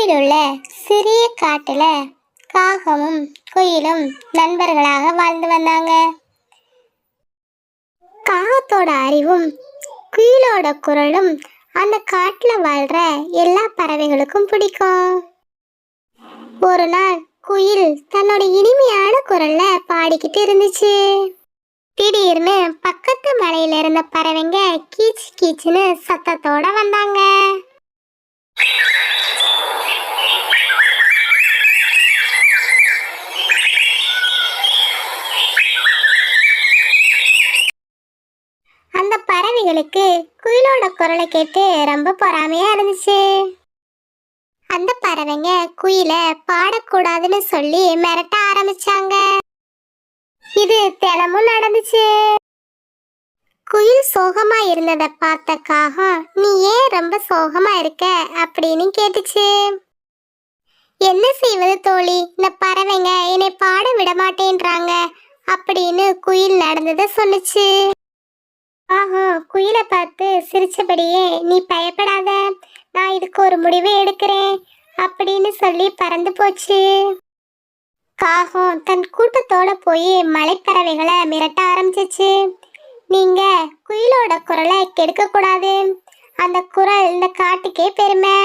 ஊரில் உள்ள சிறிய காட்டுல காகமும் குயிலும் நண்பர்களாக வாழ்ந்து வந்தாங்க. காகத்தோட அறிவும் குயிலோட குரலும் அந்த காட்டில் வாழ்ற எல்லா பறவைகளுக்கும் பிடிக்கும். ஒரு நாள் குயில் தன்னோட இனிமையான குரல்ல பாடிக்கிட்டு இருந்துச்சு. திடீர்னு பக்கத்து மலையில இருந்த பறவைங்க கீச்சு கீச்சுன்னு சத்தத்தோட அந்த பறவைகளுக்கு குயிலோட குரலை கேட்டு ரொம்ப பொறாமையா இருந்துச்சு. அந்த பறவைங்க குயில பாடக்கூடாதுன்னு சொல்லி மிரட்ட ஆரம்பிச்சாங்க. இது தினமும் நடந்துச்சு. குயில் சோகமா இருந்ததை பார்த்த காகம் நீ ஏன் ரொம்ப சோகமா இருக்க? அப்படின்னு கேட்டுச்சு. என்ன செய்வது தோழி? இந்த பறவைங்க என்னை பாட விட மாட்டேன்றாங்க அப்படின்னு குயில் நடந்ததை சொன்னுச்சு. ஆஹா குயிலை பார்த்து சிரிச்சபடியே நீ பயப்படாத நான் இதுக்கு ஒரு முடிவு எடுக்கிறேன் அப்படின்னு சொல்லி பறந்து போச்சு. காகம் தன் கூட்டத்தோட போய் மலைப்பறவைகளை மிரட்ட ஆரம்பிச்சிச்சு. நீங்க குயிலோட குரலை கெடுக்க கூடாது அந்த குரல் இந்த காட்டுக்கே பெருமை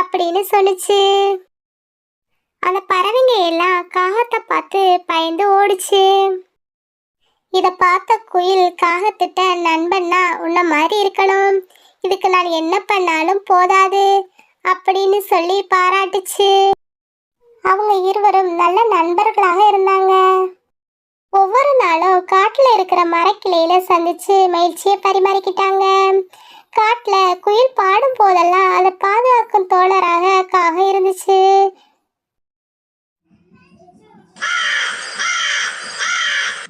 அப்படின்னு சொன்னிச்சு. அந்த பறவைங்க எல்லாம் காகத்தை பார்த்து பயந்து ஓடுச்சு. இதை பார்த்த குயில் காகத்திட்ட நண்பன்னா உன்ன மாதிரி இருக்கணும். இதுக்கு நான் என்ன பண்ணாலும் போதாது. அப்படின்னு சொல்லி பாராட்டுச்சு. அவங்க இருவரும் நல்ல நண்பர்களாக இருந்தாங்க. ஒவ்வொரு நாளும் காட்டில் இருக்கிற மரக்கிளையில சந்திச்சு மகிழ்ச்சியை பரிமாறிக்கிட்டாங்க. காட்டில் குயில் பாடும் போதெல்லாம் அதை பாதுகாக்கும் தோழராக காக இருந்துச்சு.